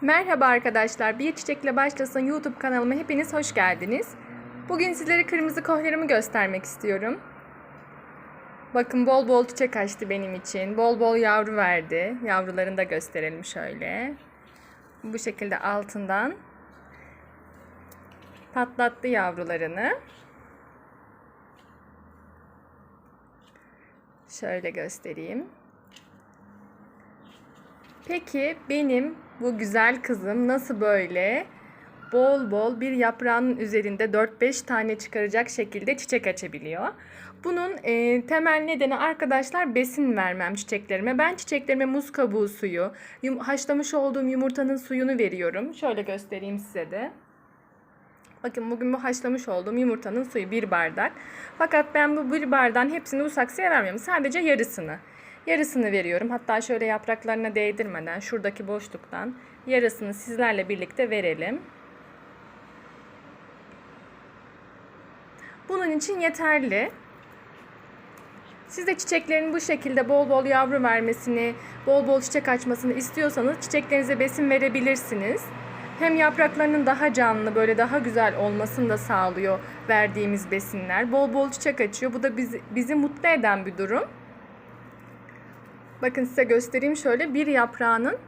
Merhaba arkadaşlar. Bir Çiçekle Başlasın YouTube kanalıma hepiniz hoş geldiniz. Bugün sizlere kırmızı kohlerimi göstermek istiyorum. Bakın bol bol çiçek açtı benim için. Bol bol yavru verdi. Yavrularını da gösterelim şöyle. Bu şekilde altından patlattı yavrularını. Şöyle göstereyim. Peki benim bu güzel kızım nasıl böyle bol bol bir yaprağının üzerinde 4-5 tane çıkaracak şekilde çiçek açabiliyor? Bunun e, temel nedeni arkadaşlar besin vermem çiçeklerime. Ben çiçeklerime muz kabuğu suyu, yum- haşlamış olduğum yumurtanın suyunu veriyorum. Şöyle göstereyim size de. Bakın bugün bu haşlamış olduğum yumurtanın suyu bir bardak. Fakat ben bu bir bardağın hepsini bu saksıya vermiyorum. Sadece yarısını. Yarısını veriyorum. Hatta şöyle yapraklarına değdirmeden şuradaki boşluktan yarısını sizlerle birlikte verelim. Bunun için yeterli. Siz de çiçeklerin bu şekilde bol bol yavru vermesini, bol bol çiçek açmasını istiyorsanız çiçeklerinize besin verebilirsiniz. Hem yapraklarının daha canlı, böyle daha güzel olmasını da sağlıyor verdiğimiz besinler. Bol bol çiçek açıyor. Bu da bizi, bizi mutlu eden bir durum. Bakın size göstereyim şöyle bir yaprağının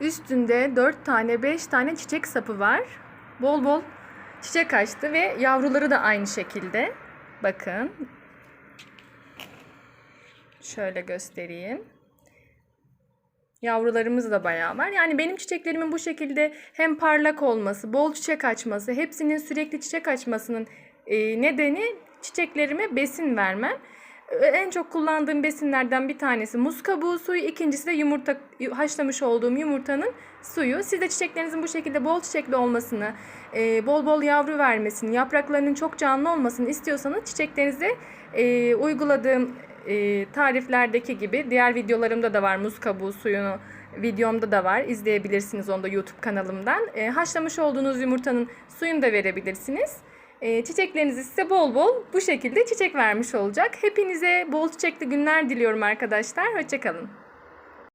üstünde 4 tane 5 tane çiçek sapı var. Bol bol çiçek açtı ve yavruları da aynı şekilde. Bakın. Şöyle göstereyim. Yavrularımız da bayağı var. Yani benim çiçeklerimin bu şekilde hem parlak olması, bol çiçek açması, hepsinin sürekli çiçek açmasının e, nedeni çiçeklerime besin vermem. En çok kullandığım besinlerden bir tanesi muz kabuğu suyu, ikincisi de yumurta haşlamış olduğum yumurtanın suyu. Siz de çiçeklerinizin bu şekilde bol çiçekli olmasını, e, bol bol yavru vermesini, yapraklarının çok canlı olmasını istiyorsanız çiçeklerinize e, uyguladığım e, tariflerdeki gibi diğer videolarımda da var muz kabuğu suyunu videomda da var izleyebilirsiniz onu da YouTube kanalımdan. Haşlamış olduğunuz yumurtanın suyunu da verebilirsiniz. E, çiçeklerinizi size bol bol bu şekilde çiçek vermiş olacak. Hepinize bol çiçekli günler diliyorum arkadaşlar. Hoşçakalın.